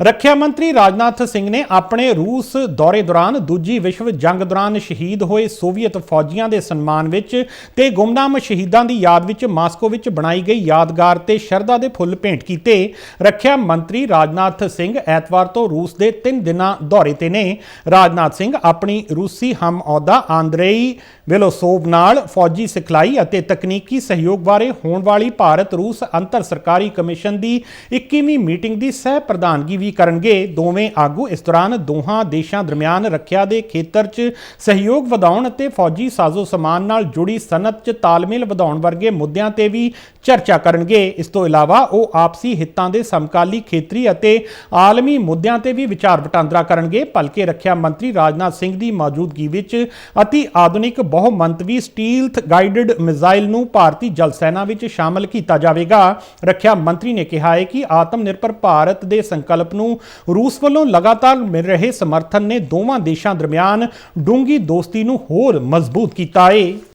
ਰੱਖਿਆ ਮੰਤਰੀ ਰਾਜਨਾਥ ਸਿੰਘ ਨੇ ਆਪਣੇ ਰੂਸ ਦੌਰੇ ਦੌਰਾਨ ਦੂਜੀ ਵਿਸ਼ਵ ਜੰਗ ਦੌਰਾਨ ਸ਼ਹੀਦ ਹੋਏ ਸੋਵੀਅਤ ਫੌਜੀਆਂ ਦੇ ਸਨਮਾਨ ਵਿੱਚ ਤੇ ਗੁੰਮਨਾਮ ਸ਼ਹੀਦਾਂ ਦੀ ਯਾਦ ਵਿੱਚ ਮਾਸਕੋ ਵਿੱਚ ਬਣਾਈ ਗਈ ਯਾਦਗਾਰ ਤੇ ਸ਼ਰਧਾ ਦੇ ਫੁੱਲ ਭੇਂਟ ਕੀਤੇ। ਰੱਖਿਆ ਮੰਤਰੀ ਰਾਜਨਾਥ ਸਿੰਘ ਐਤਵਾਰ ਤੋਂ ਰੂਸ ਦੇ 3 ਦਿਨਾਂ ਦੌਰੇ ਤੇ ਨੇ। ਰਾਜਨਾਥ ਸਿੰਘ ਆਪਣੀ ਰੂਸੀ ਹਮ ਅਹੁਦਾ ਆਂਦਰੇਈ ਵੇਲੋਸੋਵ ਨਾਲ ਫੌਜੀ ਸਿਖਲਾਈ ਅਤੇ ਤਕਨੀਕੀ ਸਹਿਯੋਗ ਬਾਰੇ ਹੋਣ ਵਾਲੀ ਭਾਰਤ ਰੂਸ ਅੰਤਰ ਸਰਕਾਰੀ ਕਮਿਸ਼ਨ ਦੀ 21ਵੀਂ ਮੀਟਿੰਗ ਦੀ ਸਹਿ ਪ੍ਰਧਾਨਗੀ ਵੀ ਕਰਨਗੇ, ਦੋਵੇਂ ਆਗੂ ਇਸ ਦੌਰਾਨ ਦੋਹਾਂ ਦੇਸ਼ਾਂ ਦਰਮਿਆਨ ਰੱਖਿਆ ਦੇ ਖੇਤਰ 'ਚ ਸਹਿਯੋਗ ਵਧਾਉਣ ਅਤੇ ਫੌਜੀ ਸਾਜ਼ੋ ਸਮਾਨ ਨਾਲ ਜੁੜੀ ਸਨਅਤ 'ਚ ਤਾਲਮੇਲ ਵਧਾਉਣ ਵਰਗੇ ਮੁੱਦਿਆਂ ਤੇ ਵੀ ਚਰਚਾ ਕਰਨਗੇ। ਇਸ ਤੋਂ ਇਲਾਵਾ ਉਹ ਆਪਸੀ ਹਿੱਤਾਂ ਦੇ ਸਮਕਾਲੀ ਖੇਤਰੀ ਅਤੇ ਆਲਮੀ ਮੁੱਦਿਆਂ ਤੇ ਵੀ ਵਿਚਾਰ ਵਟਾਂਦਰਾ ਕਰਨਗੇ। ਭਲਕੇ ਰੱਖਿਆ ਮੰਤਰੀ ਰਾਜਨਾਥ ਸਿੰਘ ਦੀ ਮੌਜੂਦਗੀ ਵਿੱਚ ਅਤੀ ਆਧੁਨਿਕ ਬਹੁਮੰਤਵੀ ਸਟੀਲਥ ਗਾਈਡਡ ਮਿਜ਼ਾਈਲ ਨੂੰ ਭਾਰਤੀ ਜਲ ਸੈਨਾ ਵਿੱਚ ਸ਼ਾਮਲ ਕੀਤਾ ਜਾਵੇਗਾ। ਰੱਖਿਆ ਮੰਤਰੀ ਨੇ ਕਿਹਾ ਹੈ ਕਿ ਆਤਮ ਨਿਰਭਰ ਭਾਰਤ ਦੇ ਸੰਕਲਪ ਨੂੰ ਰੂਸ ਵੱਲੋਂ ਲਗਾਤਾਰ ਮਿਲ ਰਹੇ ਸਮਰਥਨ ਨੇ ਦੋਵਾਂ ਦੇਸ਼ਾਂ ਦਰਮਿਆਨ ਡੂੰਗੀ ਦੋਸਤੀ ਨੂੰ ਹੋਰ ਮਜ਼ਬੂਤ ਕੀਤਾ ਏ।